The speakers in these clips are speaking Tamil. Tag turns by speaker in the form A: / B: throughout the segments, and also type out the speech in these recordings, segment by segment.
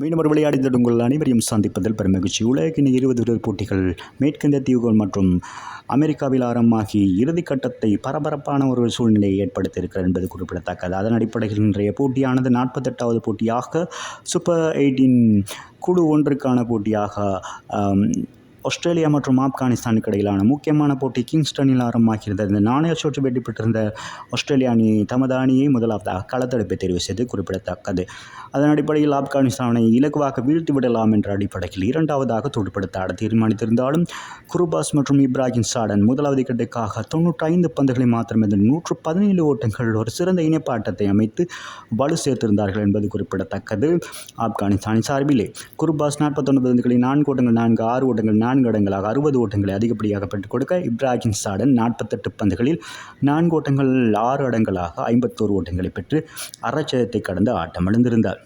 A: மீண்டும் ஒரு விளையாடிந்த உங்கள் அனைவரையும் சந்திப்பதில் பெருமகிழ்ச்சி. உலகின் இருபது வீரர் போட்டிகள் மேற்கிந்திய தீவுகள் மற்றும் அமெரிக்காவில் ஆரம்பமாகி இறுதிக்கட்டத்தை பரபரப்பான ஒரு சூழ்நிலையை ஏற்படுத்தியிருக்கிறது என்பது குறிப்பிடத்தக்கது. அதன் அடிப்படையில் இன்றைய போட்டியானது நாற்பத்தெட்டாவது போட்டியாக சூப்பர் எயிட்டின் குழு ஒன்றுக்கான போட்டியாக ஆஸ்திரேலியா மற்றும் ஆப்கானிஸ்தானுக்கு இடையிலான முக்கியமான போட்டி கிங்ஸ்டனில் ஆரம்பமாகிறது. இந்த நாணய சுற்று வெற்றி பெற்றிருந்த ஆஸ்திரேலிய அணி தமது அணியை முதலாவதாக களத்தடுப்பை தெரிவு செய்து குறிப்பிடத்தக்கது. அதன் அடிப்படையில் ஆப்கானிஸ்தானை இலகுவாக வீழ்த்தி விடலாம் என்ற அடிப்படையில் இரண்டாவதாக துடுப்படுத்த ஆட தீர்மானித்திருந்தாலும் குருபாஸ் மற்றும் இப்ராஹிம் சாடன் முதலாவது விக்கெட்டுக்காக தொண்ணூற்றி ஐந்து பந்துகளை மாத்திரம் இந்த நூற்று பதினேழு ஓட்டங்கள் ஒரு சிறந்த இணைப்பாட்டத்தை அமைத்து வலு சேர்த்திருந்தார்கள் என்பது குறிப்பிடத்தக்கது. ஆப்கானிஸ்தானின் சார்பிலே குருபாஸ் நாற்பத்தொன்பது பந்துகளில் நான்கு ஓட்டங்கள் நான்கு ஆறு ஓட்டங்கள் நான்கு இடங்களாக அறுபது ஓட்டங்களை அதிகப்படியாக பெற்றுக் கொடுக்க இப்ராஹிம் சாடன் நாற்பத்தெட்டு பந்துகளில் நான்கு ஓட்டங்கள் ஆறு இடங்களாக ஐம்பத்தோரு ஓட்டங்களை பெற்று அரைச்சதத்தை கடந்து ஆட்டமிழந்திருந்தார்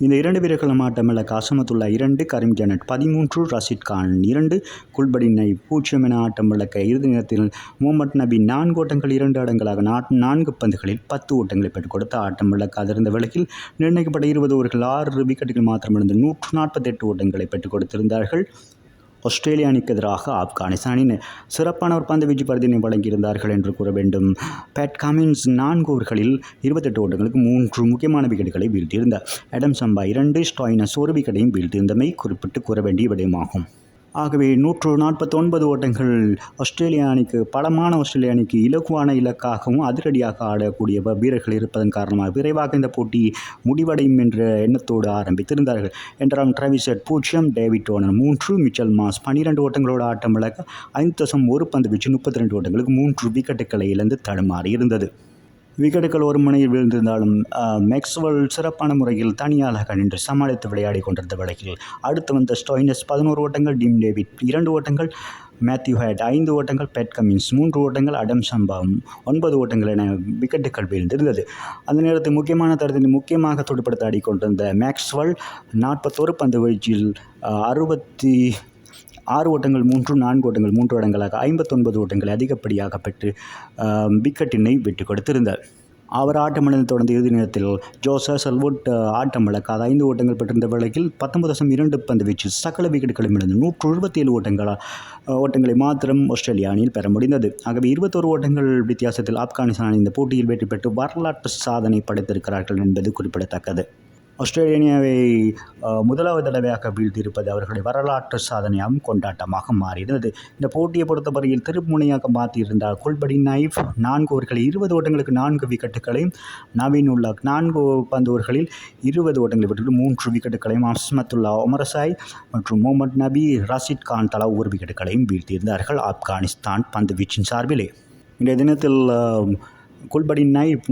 A: இந்த இரண்டு வீரர்களும் ஆட்டமிழக்க அசமத்துல்லா இரண்டு கரீம் ஜனட் பதிமூன்று ரஷித் கான் இரண்டு குல்படினை பூஜ்ஜியம் என ஆட்டமிழக்க இறுதி நேரத்தில் முகமது நபி நான்கு ஓட்டங்கள் இரண்டு இடங்களாக நான்கு பந்துகளில் பத்து ஓட்டங்களை பெற்றுக் கொடுத்து ஆட்டம் இழக்காதிருந்த விலகில் நிர்ணயிக்கப்பட்ட இருபது ஓவர்கள் ஆறு விக்கெட்டுகள் மாத்திரமிழந்து நூற்று நாற்பத்தெட்டு ஓட்டங்களை பெற்றுக் கொடுத்திருந்தார்கள். ஆஸ்திரேலிய அணிக்கு எதிராக ஆப்கானிஸ்தான் சிறப்பான ஒரு பந்து வீச்சு பரிதினை வழங்கியிருந்தார்கள் என்று கூற வேண்டும். பேட் காமின்ஸ் நான்கு ஓவர்களில் இருபத்தெட்டு ஓட்டங்களுக்கு மூன்று முக்கியமான விக்கெட்டுகளை வீழ்த்தியிருந்தார். அடம் சம்பா இரண்டு ஸ்டாயினஸ் ஒரு விக்கெட்டையும் வீழ்த்தியிருந்தமை குறிப்பிட்டு கூற வேண்டிய விடயமாகும். ஆகவே நூற்று நாற்பத்தொன்பது ஓட்டங்கள் ஆஸ்திரேலிய அணிக்கு பலமான ஆஸ்திரேலிய அணிக்கு இலகுவான இலக்காகவும் அதிரடியாக ஆடக்கூடிய வ- வீரர்கள் இருப்பதன் காரணமாக விரைவாக இந்த போட்டி முடிவடையும் என்ற எண்ணத்தோடு ஆரம்பித்திருந்தார்கள். என்றாலும் டிராவிசட் பூஜ்ஜியம் டேவிட் டோனர் மூன்று மிச்சல் மாஸ் பன்னிரண்டு ஓட்டங்களோடு ஆட்டம் விளக்க ஐந்து தசம் ஒரு பந்து வீச்சு முப்பத்தி ரெண்டு ஓட்டங்களுக்கு மூன்று விக்கெட்டுகளை இழந்து தடுமாறி இருந்தது விக்கெட்டுகள் ஒரு முனையில் வீழ்ந்திருந்தாலும் மேக்ஸ்வெல் சிறப்பான முறையில் தனியாளாக நின்று சமாளித்து விளையாடி கொண்டிருந்த வழக்கில் அடுத்து வந்த ஸ்டோயினஸ் பதினோரு ஓட்டங்கள் டீம் டேவிட் இரண்டு ஓட்டங்கள் மேத்யூ ஹேட் ஐந்து ஓட்டங்கள் பெட் கமின்ஸ் மூன்று ஓட்டங்கள் அடம் சம்பாவும் ஒன்பது ஓட்டங்கள் என விக்கெட்டுகள் வீழ்ந்திருந்தது. அந்த நேரத்தில் முக்கியமான தரத்தில் முக்கியமாக துடுப்படுத்த ஆடிக்கொண்டிருந்த மேக்ஸ்வெல் நாற்பத்தோரு பந்து வீழ்ச்சியில் அறுபத்தி ஆறு ஓட்டங்கள் மூன்று நான்கு ஓட்டங்கள் மூன்று இடங்களாக ஐம்பத்தொன்பது ஓட்டங்களை அதிகப்படியாக பெற்று விக்கெட்டினை விட்டு கொடுத்திருந்தார். அவர் ஆட்டமிழந்து தொடர்ந்து இறுதி நேரத்தில் ஜோசப் செல்வுட் ஆட்டம் இழக்காத ஐந்து ஓட்டங்கள் பெற்றிருந்த வேளையில் பத்தொன்பது தசம் இரண்டு பந்து வீச்சு சகல விக்கெட்டுகளும் இழந்து நூற்று எழுபத்தி ஏழு ஓட்டங்களா ஓட்டங்களை மாத்திரம் ஆஸ்திரேலிய அணியில் பெற முடிந்தது. ஆகவே இருபத்தோரு ஓட்டங்கள் வித்தியாசத்தில் ஆப்கானிஸ்தான் இந்த போட்டியில் வெற்றி பெற்று வரலாற்று சாதனை படைத்திருக்கிறார்கள் என்பது குறிப்பிடத்தக்கது. ஆஸ்திரேலியாவை முதலாவது தடவையாக வீழ்த்தியிருப்பது அவர்களுடைய வரலாற்று சாதனையாகவும் கொண்டாட்டமாக மாறியிருந்தது. இந்த போட்டியை பொறுத்தவரையில் திருப்புமுனையாக மாற்றியிருந்தார் குல்படி நைஃப். நான்கு ஓவர்களில் இருபது ஓட்டங்களுக்கு நான்கு விக்கெட்டுகளையும் நவீன் உள்ள நான்கு பந்து ஓவர்களில் இருபது ஓட்டங்களை விட்டு மூன்று விக்கெட்டுகளையும் அஸ்மத்துல்லா ஒமரசாய் மற்றும் முகமது நபி ரஷித் கான் தலா ஒரு விக்கெட்டுகளையும் வீழ்த்தியிருந்தார்கள் ஆப்கானிஸ்தான் பந்து வீச்சின் சார்பிலே. இன்றைய தினத்தில் குல்படி நைப்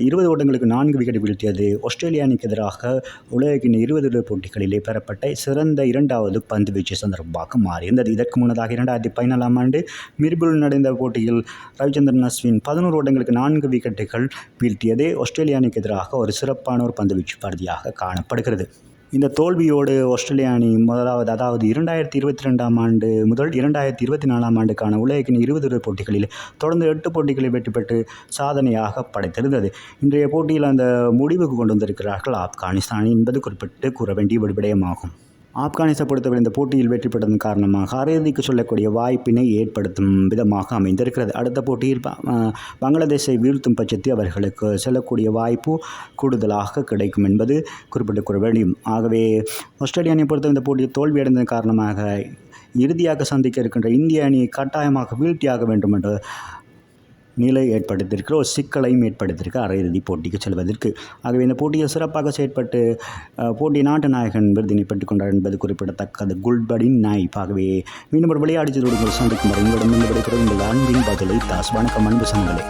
A: இருபது ஓட்டங்களுக்கு நான்கு விக்கெட் வீழ்த்தியது. ஆஸ்திரேலிய அணிக்கு எதிராக உலகின் இருபது போட்டிகளிலே பெறப்பட்ட சிறந்த இரண்டாவது பந்து வீச்சு சந்தர்ப்பமாக மாறியிருந்தது. இதற்கு முன்னதாக இரண்டாயிரத்தி பதினாலாம் ஆண்டு மிர்புல் நடந்த போட்டியில் ரவிச்சந்திரன் அஸ்வின் பதினோரு ஓட்டங்களுக்கு நான்கு விக்கெட்டுகள் வீழ்த்தியதே. ஆஸ்திரேலிய அணிக்கு எதிராக ஒரு சிறப்பான ஒரு பந்து வீச்சு பகுதியாக காணப்படுகிறது. இந்த தோல்வியோடு ஆஸ்திரேலிய அணி முதலாவது அதாவது இரண்டாயிரத்தி இருபத்தி ரெண்டாம் ஆண்டு முதல் இரண்டாயிரத்தி இருபத்தி நாலாம் ஆண்டுக்கான உலகின் இருபது போட்டிகளில் தொடர்ந்து எட்டு போட்டிகளில் வெற்றி பெற்று சாதனையாக படைத்திருந்தது. இன்றைய போட்டியில் அந்த முடிவுக்கு கொண்டு வந்திருக்கிறார்கள் ஆப்கானிஸ்தான் என்பது குறிப்பிட்டு கூற வேண்டிய ஒரு விடயமாகும். ஆப்கானிஸ்தான் பொறுத்தவரை இந்த போட்டியில் வெற்றி பெற்றதன் காரணமாக அரையிறுதிக்கு சொல்லக்கூடிய வாய்ப்பினை ஏற்படுத்தும் விதமாக அமைந்திருக்கிறது. அடுத்த போட்டியில் பங்களாதேஷை வீழ்த்தும் பட்சத்தில் அவர்களுக்கு செல்லக்கூடிய வாய்ப்பு கூடுதலாக கிடைக்கும் என்பது குறிப்பிட்டு கூற வேண்டும் ஆகவே ஆஸ்திரேலிய அணியை பொறுத்த இந்த போட்டியில் தோல்வியடைந்ததன் காரணமாக இறுதியாக சந்திக்க இருக்கின்ற இந்திய அணியை கட்டாயமாக வீழ்த்தியாக வேண்டும் என்று நிலை ஏற்படுத்தியிருக்கிற ஒரு சிக்கலையும் ஏற்படுத்தியிருக்க. அரையிறுதி போட்டிக்கு செல்வதற்கு. ஆகவே இந்த போட்டியில் சிறப்பாக செயற்பட்டு போட்டி நாட்டு நாயகன் விருதினை பெற்றுக்கொண்டார் என்பது குறிப்பிடத்தக்கது. குல்படின் நாய்ப் ஆகவே மீண்டும் ஒரு விளையாடி சந்திக்கும் வரை உங்களிடம் இந்த விடைபெறும் உங்கள் அன்பின் பதிலை தாஸ். வணக்கம். அன்பு சங்கங்களே